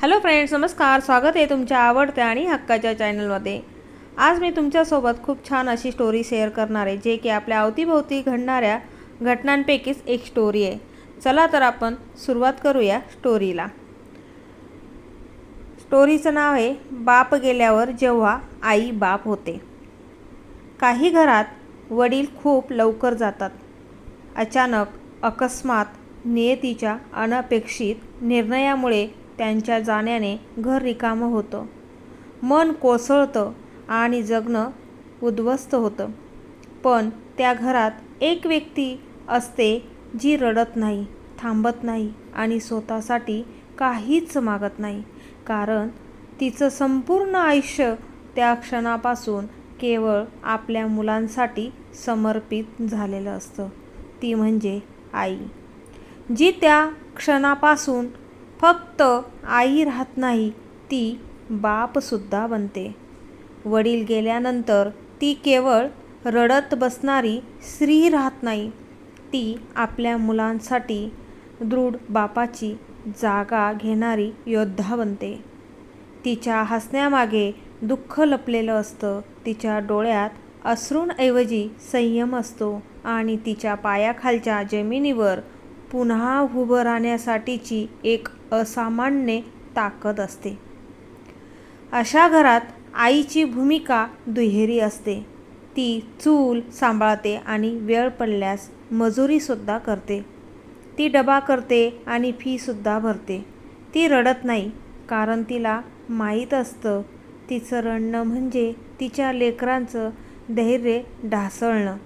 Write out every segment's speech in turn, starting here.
Hello friends नमस्कार. स्वागत आहे तुमच्या आवडत्या आणि हक्काच्या चॅनलमध्ये. आज मी तुमच्यासोबत खूप छान अशी स्टोरी शेअर करणार आहे जे की आपल्या अवतीभोवती घडणाऱ्या घटनांपैकीच एक स्टोरी आहे. चला तर आपण सुरुवात करूया स्टोरीला स्टोरीचं नाव आहे बाप गेल्यावर जेव्हा आई बाप होते. काही घरात वडील खूप लवकर जातात. अचानक अकस्मात नियतीच्या अनपेक्षित निर्णयामुळे त्यांच्या जाण्याने घर रिकामं होतं. मन कोसळतं आणि जगणं उद्ध्वस्त होतं. पण त्या घरात एक व्यक्ती असते जी रडत नाही थांबत नाही आणि स्वतःसाठी काहीच मागत नाही. कारण तिचं संपूर्ण आयुष्य त्या क्षणापासून केवळ आपल्या मुलांसाठी समर्पित झालेलं असतं. ती म्हणजे आई. जी त्या क्षणापासून फक्त आई राहत नाही ती बापसुद्धा बनते. वडील गेल्यानंतर ती केवळ रडत बसणारी स्त्री राहत नाही ती आपल्या मुलांसाठी दृढ बापाची जागा घेणारी योद्धा बनते. तिच्या हसण्यामागे दुःख लपलेलं असतं तिच्या डोळ्यात अश्रूंऐवजी संयम असतो आणि तिच्या पायाखालच्या जमिनीवर पुन्हा उभं राहण्यासाठीची एक असामान्य ताकद असते. अशा घरात आईची भूमिका दुहेरी असते. ती चूल सांभाळते आणि वेळ पडल्यास मजुरीसुद्धा करते. ती डबा करते आणि फीसुद्धा भरते. ती रडत नाही कारण तिला माहीत असतं तिचं रडणं म्हणजे तिच्या लेकरांचं धैर्य ढासळणं.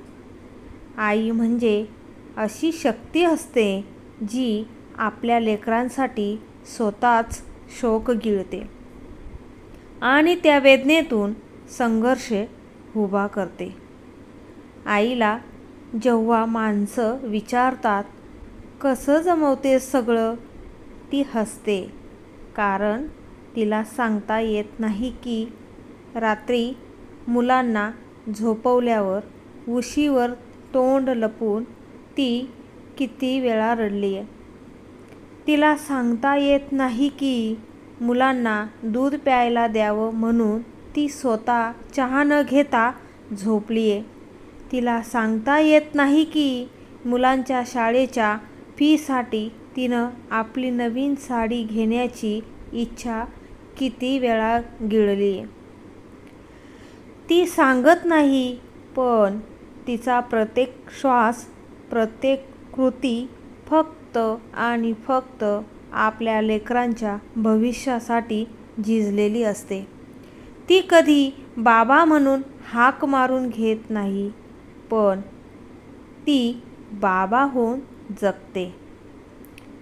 आई म्हणजे अशी शक्ती असते जी आपल्या लेकरांसाठी स्वतःच शोक गिळते आणि त्या वेदनेतून संघर्ष उभा करते. आईला जेव्हा माणसं विचारतात कसं जमवते सगळं? ती हसते कारण तिला सांगता येत नाही की रात्री मुलांना झोपवल्यावर उशीवर तोंड लपून ती किती वेळा रडली आहे. तिला सांगता येत नाही की मुलांना दूध प्यायला द्यावं म्हणून ती स्वतः चहा न घेता झोपली आहे. तिला सांगता येत नाही की मुलांच्या शाळेच्या फीसाठी तिनं आपली नवीन साडी घेण्याची इच्छा किती वेळा गिळली आहे. ती सांगत नाही पण तिचा प्रत्येक श्वास प्रत्येक कृती फक्त आणि फक्त आपल्या लेकरांच्या भविष्यासाठी झिजलेली असते. ती कधी बाबा म्हणून हाक मारून घेत नाही पण ती बाबा होऊन जगते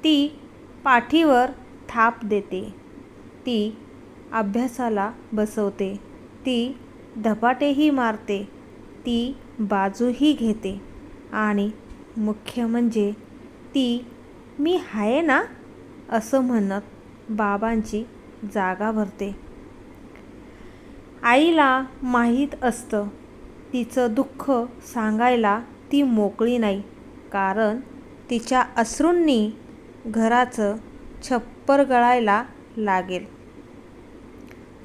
ती पाठीवर थाप देते. ती अभ्यासाला बसवते. ती धपाटेही मारते. ती बाजूही घेते आणि मुख्य म्हणजे ती मी आहे ना? असं म्हणत बाबांची जागा भरते. आईला माहीत असतं तिचं दुःख सांगायला ती मोकळी नाही कारण तिच्या अश्रूंनी घराचं छप्पर गळायला लागेल.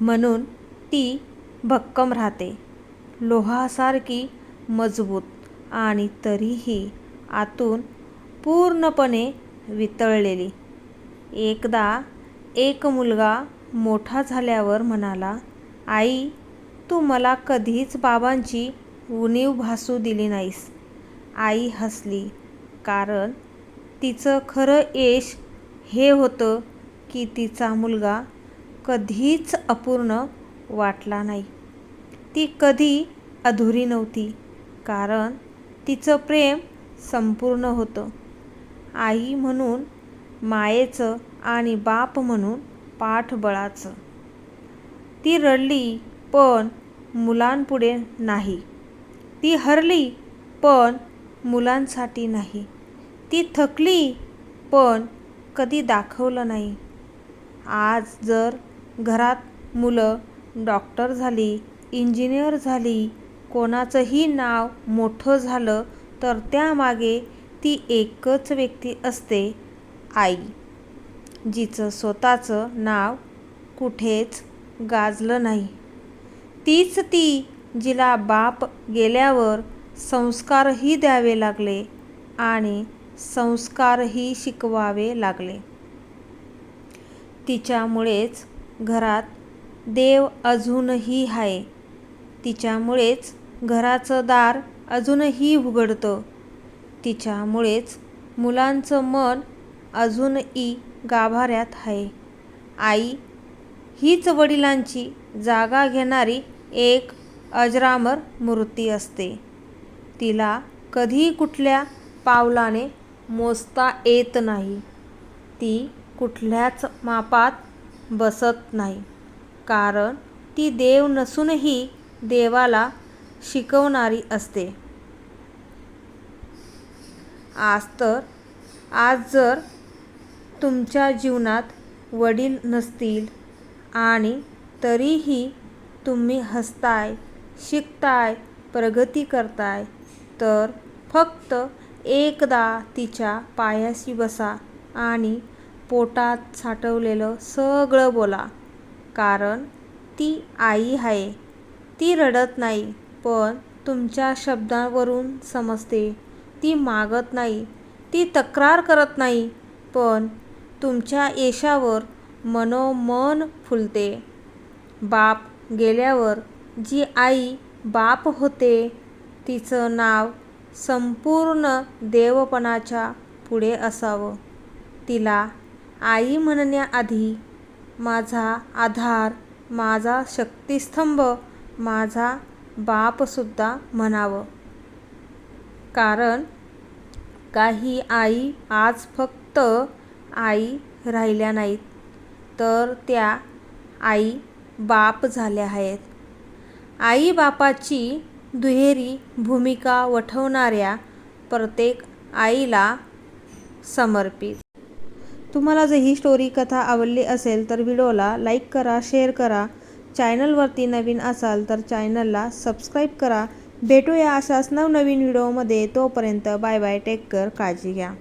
म्हणून ती भक्कम राहते लोहासारखी मजबूत आणि तरीही आतून पूर्णपणे वितळलेली. एकदा एक मुलगा मोठा झाल्यावर म्हणाला आई तू मला कधीच बाबांची उणीव भासू दिली नाहीस. आई हसली कारण तिचं खरं यश हे होतं की तिचा मुलगा कधीच अपूर्ण वाटला नाही. ती कधी अधुरी नव्हती कारण तिचं प्रेम संपूर्ण होतं. आई म्हणून मायेचं आणि बाप म्हणून पाठबळाचं. ती रडली पण मुलांपुढे नाही. ती हरली पण मुलांसाठी नाही. ती थकली पण कधी दाखवलं नाही. आज जर घरात मुलं डॉक्टर झाली इंजिनियर झाली कोणाचंही नाव मोठं झालं तर त्यामागे ती एकच व्यक्ती असते आई जिचं स्वतःचं नाव कुठेच गाजलं नाही. तीच ती जिला बाप गेल्यावर संस्कारही द्यावे लागले आणि संस्कारही शिकवावे लागले. तिच्यामुळेच घरात देव अजूनही आहे. तिच्यामुळेच घराचं दार अजूनही उघडतं. तिच्यामुळेच मुलांचं मन अजूनही गाभाऱ्यात आहे. आई हीच वडिलांची जागा घेणारी एक अजरामर मूर्ती असते. तिला कधी कुठल्या पावलाने मोजता येत नाही. ती कुठल्याच मापात बसत नाही. कारण ती देव नसूनही देवाला शिकवणारी असते. आज तर आज जर तुमच्या जीवनात वडील नसतील आणि तरीही तुम्ही हसताय शिकताय प्रगती करताय तर फक्त एकदा तिच्या पायाशी बसा आणि पोटात साठवलेलं सगळं बोला. कारण ती आई आहे. ती रडत नाही. पण तुमच्या शब्दावरून समजते. ती मागत नाही. ती तक्रार करत नाही. पण तुमच्या यशावर मनोमन फुलते. बाप गेल्यावर जी आई बाप होते तिचं नाव संपूर्ण देवपणाच्या पुढे असावं. तिला आई म्हणण्याआधी माझा आधार माझा शक्तिस्तंभ माझा बापसुद्धा म्हणावं. कारण काही आई आज फक्त आई राहिल्या नाहीत तर त्या आई बाप झाल्या आहेत. आई बापाची दुहेरी भूमिका वठवणाऱ्या प्रत्येक आईला समर्पित. तुम्हाला जर ही स्टोरी कथा आवडली असेल तर व्हिडिओला लाईक करा शेअर करा. चॅनलवरती नवीन असाल तर चॅनलला सबस्क्राईब करा. भेटूया अशाच नवनवीन व्हिडिओमध्ये. तोपर्यंत बाय बाय टेक कर काळजी घ्या.